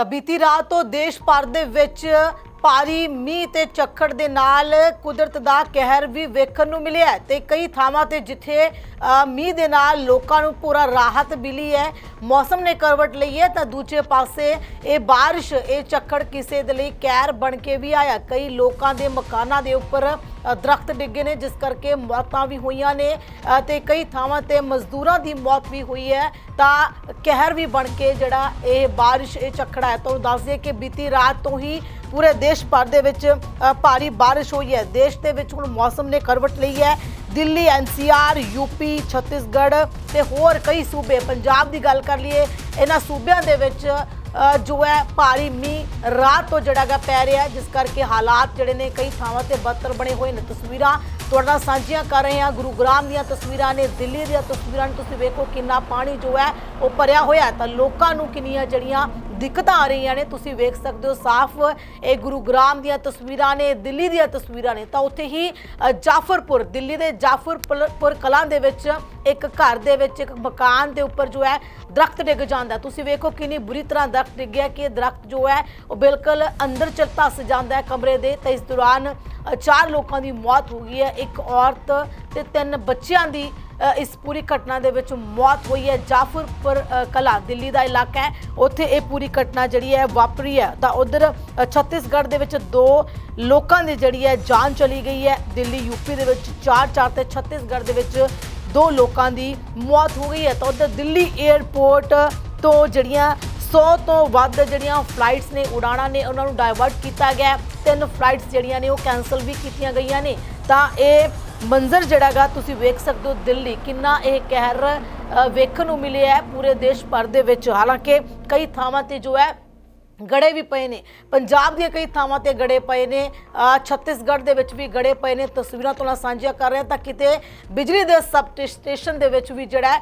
ਤਾਂ ਬੀਤੀ ਰਾਤ ਤੋਂ ਦੇਸ਼ ਭਰ ਦੇ ਵਿੱਚ ਭਾਰੀ ਮੀਂਹ ਤੇ ਝੱਖੜ ਦੇ ਨਾਲ ਕੁਦਰਤ ਦਾ ਕਹਿਰ ਵੀ ਵੇਖਣ ਨੂੰ ਮਿਲਿਆ ਹੈ ਤੇ ਕਈ ਥਾਵਾਂ ਤੇ ਜਿੱਥੇ ਮੀਂਹ ਦੇ ਨਾਲ ਲੋਕਾਂ ਨੂੰ ਪੂਰਾ ਰਾਹਤ ਮਿਲੀ ਹੈ ਮੌਸਮ ਨੇ ਕਰਵਟ ਲਈ ਹੈ ਤਾਂ ਦੂਜੇ ਪਾਸੇ ਇਹ ਬਾਰਿਸ਼ ਇਹ ਝੱਖੜ ਕਿਸੇ ਦੇ ਲਈ ਕਹਿਰ ਬਣ ਕੇ ਵੀ ਆਇਆ। ਕਈ ਲੋਕਾਂ ਦੇ ਮਕਾਨਾਂ ਦੇ ਉੱਪਰ ਅ, ਦਰਖਤ ਡਿੱਗੇ ਨੇ ਜਿਸ ਕਰਕੇ ਮੌਤਾਂ ਵੀ ਹੋਈਆਂ ਨੇ ਅ, ਤੇ ਕਈ ਥਾਵਾਂ ਤੇ ਮਜ਼ਦੂਰਾਂ ਦੀ ਮੌਤ ਵੀ ਹੋਈ ਹੈ ਤਾਂ ਕਹਿਰ ਵੀ ਬਣ ਕੇ ਜਿਹੜਾ ਇਹ ਬਾਰਿਸ਼ ਇਹ ਝੱਖੜਾ ਹੈ ਤੁਹਾਨੂੰ ਦੱਸ ਦਈਏ ਕਿ ਬੀਤੀ ਰਾਤ ਤੋਂ ਹੀ ਪੂਰੇ ਦੇਸ਼ ਭਰ ਦੇ ਵਿੱਚ ਭਾਰੀ ਬਾਰਿਸ਼ ਹੋਈ ਹੈ। ਦੇਸ਼ ਦੇ ਵਿੱਚ ਹੁਣ ਮੌਸਮ ਨੇ ਕਰਵਟ ਲਈ ਹੈ। ਦਿੱਲੀ, ਐਨਸੀਆਰ, ਯੂਪੀ, ਛੱਤੀਸਗੜ੍ਹ ਤੇ ਹੋਰ ਕਈ ਸੂਬੇ। ਪੰਜਾਬ ਦੀ ਗੱਲ ਕਰ ਲਈਏ, ਇਹਨਾਂ ਸੂਬਿਆਂ ਦੇ ਵਿੱਚ ਜੋ ਹੈ ਭਾਰੀ ਮੀਂਹ ਰਾਤ ਤੋਂ ਜਿਹੜਾ ਗਾ ਪੈ ਰਿਹਾ ਜਿਸ ਕਰਕੇ ਹਾਲਾਤ ਜਿਹੜੇ ਨੇ ਕਈ ਥਾਵਾਂ ਤੇ ਬਦਤਰ ਬਣੇ ਹੋਏ ਨੇ ਤਸਵੀਰਾਂ। ਤੁਹਾਡੇ ਨਾਲ ਸਾਂਝੀਆਂ ਕਰ ਰਹੇ ਹਾਂ ਗੁਰੂਗ੍ਰਾਮ ਦੀਆਂ ਤਸਵੀਰਾਂ ਨੇ, ਦਿੱਲੀ ਦੀਆਂ ਤਸਵੀਰਾਂ ਨੇ। ਤੁਸੀਂ ਵੇਖੋ ਕਿੰਨਾ ਪਾਣੀ ਜੋ ਹੈ, ਉਹ ਭਰਿਆ ਹੋਇਆ ਤਾਂ ਲੋਕਾਂ ਨੂੰ ਕਿੰਨੀਆਂ ਜਿਹੜੀਆਂ ਦਿੱਕਤਾਂ ਆ ਰਹੀਆਂ ਨੇ, ਤੁਸੀਂ ਵੇਖ ਸਕਦੇ ਹੋ ਸਾਫ਼ ਇਹ ਗੁਰੂਗ੍ਰਾਮ ਦੀਆਂ ਤਸਵੀਰਾਂ ਨੇ, ਦਿੱਲੀ ਦੀਆਂ ਤਸਵੀਰਾਂ ਨੇ। ਤਾਂ ਉੱਥੇ ਹੀ ਜਾਫਰਪੁਰ, ਦਿੱਲੀ ਦੇ ਜਾਫਰਪੁਰ ਕਲਾਂ ਦੇ ਵਿੱਚ ਇੱਕ ਘਰ ਦੇ ਵਿੱਚ ਇੱਕ ਮਕਾਨ ਦੇ ਉੱਪਰ ਜੋ ਹੈ, ਦਰਖਤ ਡਿੱਗ ਜਾਂਦਾ। ਤੁਸੀਂ ਵੇਖੋ ਕਿੰਨੀ ਬੁਰੀ ਤਰ੍ਹਾਂ ਦਰਖਤ ਡਿੱਗਿਆ ਕਿ ਇਹ ਦਰਖਤ ਜੋ ਹੈ, ਉਹ ਬਿਲਕੁਲ ਅੰਦਰ ਚਲ ਧੱਸ ਜਾਂਦਾ ਹੈ ਕਮਰੇ ਦੇ। ਤੇ ਇਸ ਦੌਰਾਨ ਚਾਰ ਲੋਕਾਂ ਦੀ ਮੌਤ ਹੋ ਗਈ ਹੈ। ਇੱਕ ਔਰਤ ਤੇ ਤਿੰਨ ਬੱਚਿਆਂ ਦੀ ਇਸ ਪੂਰੀ ਘਟਨਾ ਦੇ ਵਿੱਚ ਮੌਤ ਹੋਈ ਹੈ। ਜਾਫਰਪੁਰ ਅ, ਕਲਾ ਦਿੱਲੀ ਦਾ ਇਲਾਕਾ ਹੈ। ਉੱਥੇ ਇਹ ਪੂਰੀ ਘਟਨਾ ਜਿਹੜੀ ਹੈ ਵਾਪਰੀ ਹੈ। ਤਾਂ ਉਧਰ ਛੱਤੀਸਗੜ੍ਹ ਦੇ ਵਿੱਚ ਦੋ ਲੋਕਾਂ ਦੀ ਜਿਹੜੀ ਹੈ ਜਾਨ ਚਲੀ ਗਈ ਹੈ। ਦਿੱਲੀ ਯੂਪੀ ਦੇ ਵਿੱਚ ਚਾਰ ਚਾਰ ਤੇ ਛੱਤੀਸਗੜ੍ਹ ਦੇ ਵਿੱਚ ਦੋ ਲੋਕਾਂ ਦੀ ਮੌਤ ਹੋ ਗਈ ਹੈ। ਤਾਂ ਉਧਰ ਦਿੱਲੀ 에ਅਰਪੋਰਟ ਤੋਂ ਜਿਹੜੀਆਂ 100 ਤੋਂ ਵੱਧ ਜਿਹੜੀਆਂ ਫਲਾਈਟਸ ਨੇ ਉਡਾਣਾਂ ਨੇ ਉਹਨਾਂ ਨੂੰ ਡਾਇਵਰਟ ਕੀਤਾ ਗਿਆ ਤਿੰਨ ਫਲਾਈਟਸ ਜਿਹੜੀਆਂ ਨੇ ਉਹ ਕੈਨਸਲ ਵੀ ਕੀਤੀਆਂ ਗਈਆਂ ਨੇ। ਤਾਂ ਇਹ ਮੰਜ਼ਰ ਜਿਹੜਾਗਾ ਤੁਸੀਂ ਵੇਖ ਸਕਦੇ ਹੋ ਦਿੱਲੀ, ਕਿੰਨਾ ਇਹ ਕਹਿਰ ਵੇਖਣ ਨੂੰ ਮਿਲਿਆ ਹੈ ਪੂਰੇ ਦੇਸ਼ ਭਰ ਦੇ ਵਿੱਚ। ਹਾਲਾਂਕਿ ਕਈ ਥਾਵਾਂ ਤੇ ਜੋ ਹੈ ਗੜੇ ਵੀ ਪਏ ਨੇ। ਪੰਜਾਬ ਦੀਆਂ ਕਈ ਥਾਵਾਂ ਤੇ ਗੜੇ ਪਏ ਨੇ। ਛੱਤੀਸਗੜ੍ਹ ਦੇ ਵਿੱਚ ਵੀ ਗੜੇ ਪਏ ਨੇ। ਤਸਵੀਰਾਂ ਤੋਂ ਨਾਲ ਸਾਂਝੀਆਂ ਕਰ ਰਹੇ ਤਾਂ ਕਿਤੇ ਬਿਜਲੀ ਦੇ ਸਬ ਸਟੇਸ਼ਨ ਦੇ ਵਿੱਚ ਵੀ ਜਿਹੜਾ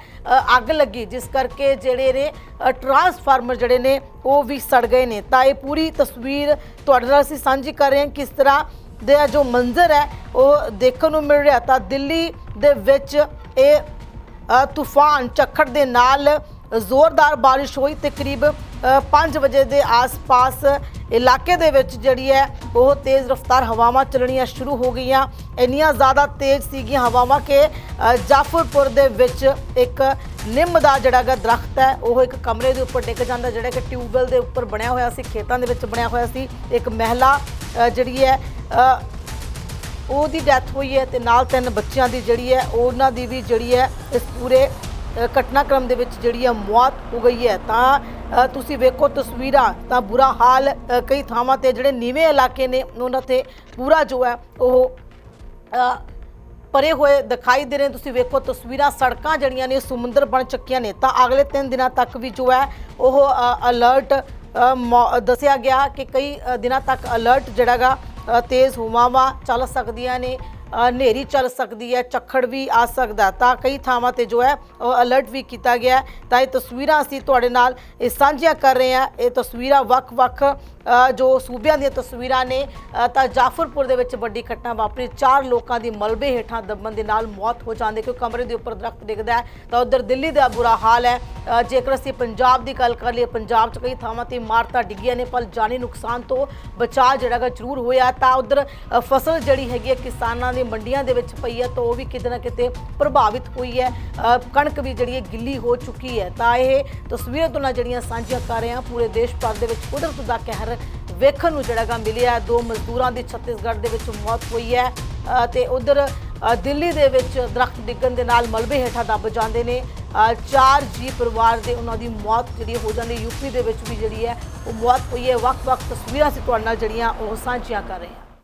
ਅੱਗ ਲੱਗੀ, ਜਿਸ ਕਰਕੇ ਜਿਹੜੇ ਨੇ ਟਰਾਂਸਫਾਰਮਰ ਜਿਹੜੇ ਨੇ, ਉਹ ਵੀ ਸੜ ਗਏ ਨੇ। ਤਾਂ ਇਹ ਪੂਰੀ ਤਸਵੀਰ ਤੁਹਾਡੇ ਨਾਲ ਅਸੀਂ ਸਾਂਝੀ ਕਰ ਰਹੇ ਹਾਂ ਕਿਸ ਤਰ੍ਹਾਂ ਦੇ ਜੋ ਮੰਜ਼ਰ ਹੈ, ਉਹ ਦੇਖਣ ਨੂੰ ਮਿਲ ਰਿਹਾ। ਤਾਂ ਦਿੱਲੀ ਦੇ ਵਿੱਚ ਇਹ ਤੂਫਾਨ ਝੱਖੜ ਦੇ ਨਾਲ ਜ਼ੋਰਦਾਰ ਬਾਰਿਸ਼ ਹੋਈ ਤੇ ਕਰੀਬ 5 ਵਜੇ ਦੇ ਆਸ-ਪਾਸ ਇਲਾਕੇ ਦੇ ਵਿੱਚ ਜਿਹੜੀ ਹੈ, ਉਹ ਤੇਜ਼ ਰਫ਼ਤਾਰ ਹਵਾਵਾਂ ਚੱਲਣੀਆਂ ਸ਼ੁਰੂ ਹੋ ਗਈਆਂ। ਇੰਨੀਆਂ ਜ਼ਿਆਦਾ ਤੇਜ਼ ਸੀਗੀਆਂ ਹਵਾਵਾਂ ਕਿ ਜਾਫਰਪੁਰ ਦੇ ਵਿੱਚ ਇੱਕ ਨਿੰਮ ਦਾ ਜਿਹੜਾ ਗਾ ਦਰਖਤ ਹੈ, ਉਹ ਇੱਕ ਕਮਰੇ ਦੇ ਉੱਪਰ ਡਿੱਗ ਜਾਂਦਾ, ਜਿਹੜਾ ਕਿ ਟਿਊਬਵੈਲ ਦੇ ਉੱਪਰ ਬਣਿਆ ਹੋਇਆ ਸੀ, ਖੇਤਾਂ ਦੇ ਵਿੱਚ ਬਣਿਆ ਹੋਇਆ ਸੀ। ਇੱਕ ਮਹਿਲਾ ਜਿਹੜੀ ਹੈ ਉਹਦੀ ਡੈਥ ਹੋਈ ਹੈ ਤੇ ਨਾਲ ਤਿੰਨ ਬੱਚਿਆਂ ਦੀ ਜਿਹੜੀ ਹੈ ਉਹਨਾਂ ਦੀ ਵੀ ਜਿਹੜੀ ਹੈ ਇਸ ਪੂਰੇ ਘਟਨਾਕ੍ਰਮ ਦੇ ਵਿੱਚ ਜਿਹੜੀ ਹੈ ਮੌਤ ਹੋ ਗਈ ਹੈ ਤਾਂ ਤੁਸੀਂ ਵੇਖੋ ਤਸਵੀਰਾਂ ਤਾਂ ਬੁਰਾ ਹਾਲ ਕਈ ਥਾਵਾਂ ਤੇ ਜਿਹੜੇ ਨੀਵੇਂ ਇਲਾਕੇ ਨੇ ਉਹਨਾਂ ਤੇ ਪੂਰਾ ਜੋ ਹੈ ਉਹ ਪਰੇ ਹੋਏ ਦਿਖਾਈ ਦੇ ਰਹੇ ਨੇ। ਤੁਸੀਂ ਵੇਖੋ ਤਸਵੀਰਾਂ ਸੜਕਾਂ ਜਿਹੜੀਆਂ ਨੇ ਸਮੁੰਦਰ ਬਣ ਚੁੱਕੀਆਂ ਨੇ ਤਾਂ ਅਗਲੇ 3 ਦਿਨਾਂ ਤੱਕ ਵੀ ਜੋ ਹੈ ਉਹ ਅਲਰਟ ਅ, ਦੱਸਿਆ ਗਿਆ ਕਿ ਕਈ ਦਿਨਾਂ ਤੱਕ ਅਲਰਟ ਜਿਹੜਾਗਾ ਤੇਜ਼ ਹਵਾਵਾਂ ਚੱਲ ਸਕਦੀਆਂ ਨੇ। ਹਨੇਰੀ ਚੱਲ ਸਕਦੀ ਹੈ, ਚੱਖੜ ਵੀ ਆ ਸਕਦਾ ਤਾਂ ਕਈ ਥਾਵਾਂ ਤੇ ਜੋ ਹੈ ਉਹ ਅਲਰਟ ਵੀ ਕੀਤਾ ਗਿਆ ਤਾਂ ਇਹ ਤਸਵੀਰਾਂ ਅਸੀਂ ਤੁਹਾਡੇ ਨਾਲ, ਇਹ ਸਾਂਝੀਆਂ ਕਰ ਰਹੇ ਹਾਂ। ਇਹ ਤਸਵੀਰਾਂ ਵੱਖ-ਵੱਖ ਜੋ ਸੂਬਿਆਂ ਦੀਆਂ ਤਸਵੀਰਾਂ ਨੇ ਤਾਂ ਜਾਫਰਪੁਰ ਦੇ ਵਿੱਚ ਵੱਡੀ ਘਟਨਾ ਵਾਪਰੀ। ਚਾਰ ਲੋਕਾਂ ਦੀ ਮਲਬੇ ਹੇਠਾਂ ਦੱਬਣ ਦੇ ਨਾਲ ਮੌਤ ਹੋ ਜਾਂਦੀ ਕਿਉਂਕਿ ਕਮਰੇ ਦੇ ਉੱਪਰ ਦਰਖਤ ਡਿੱਗਦਾ ਤਾਂ ਉਧਰ ਦਿੱਲੀ ਦਾ ਬੁਰਾ ਹਾਲ ਹੈ। ਜੇਕਰ ਅਸੀਂ ਪੰਜਾਬ ਦੀ ਗੱਲ ਕਰ ਲਈਏ, ਪੰਜਾਬ 'ਚ ਕਈ ਥਾਵਾਂ ਤੇ ਇਮਾਰਤਾਂ ਡਿੱਗੀਆਂ ਨੇ, ਪਰ ਜਾਨੀ ਨੁਕਸਾਨ ਤੋਂ ਬਚਾਅ ਜਿਹੜਾ ਗਾ ਜ਼ਰੂਰ ਹੋਇਆ ਤਾਂ ਉਧਰ ਫਸਲ ਜਿਹੜੀ ਹੈਗੀ ਹੈ, ਕਿਸਾਨਾਂ ਦੀ ਮੰਡੀਆਂ ਦੇ ਵਿੱਚ ਪਈ ਹੈ ਤਾਂ ਉਹ ਵੀ ਕਿਤੇ ਨਾ ਕਿਤੇ ਪ੍ਰਭਾਵਿਤ ਹੋਈ ਹੈ। ਅ, ਕਣਕ ਵੀ ਜਿਹੜੀ ਹੈ ਗਿੱਲੀ ਹੋ ਚੁੱਕੀ ਹੈ। ਤਾਂ ਇਹ ਤਸਵੀਰਾਂ ਤੋਂ ਜਿਹੜੀਆਂ ਸਾਂਝੀਆਂ ਕਰ ਰਹੇ ਹਾਂ ਪੂਰੇ ਦੇਸ਼ ਭਰ ਦੇ ਵਿੱਚ ਕੁਦਰਤ ਦਾ ਕਹਿਰ ਵੇਖਣ ਨੂੰ ਜਿਹੜਾ ਗਾ ਮਿਲਿਆ। ਹੈ। ਦੋ ਮਜ਼ਦੂਰਾਂ ਦੀ ਛੱਤੀਸਗੜ੍ਹ ਦੇ ਵਿੱਚ ਮੌਤ ਹੋਈ ਹੈ। ਅ, ਤੇ ਉਧਰ ਦਿੱਲੀ ਦੇ ਵਿੱਚ ਦਰਖਤ ਡਿੱਗਣ ਦੇ ਨਾਲ ਮਲਬੇ ਹੇਠਾਂ ਦੱਬ ਜਾਂਦੇ ਨੇ। ਅ, ਚਾਰ ਜੀ ਪਰਿਵਾਰ ਦੇ ਉਹਨਾਂ ਦੀ ਮੌਤ ਜਿਹੜੀ ਹੋ ਜਾਂਦੀ ਯੂਪੀ ਦੇ ਵਿੱਚ ਵੀ ਜਿਹੜੀ ਹੈ ਉਹ ਮੌਤ ਹੋਈ ਹੈ। ਵੱਖ-ਵੱਖ ਤਸਵੀਰਾਂ ਅਸੀਂ ਤੁਹਾਡੇ ਨਾਲ ਜਿਹੜੀਆਂ ਉਹ ਸਾਂਝੀਆਂ ਕਰ ਰਹੇ ਹਾਂ।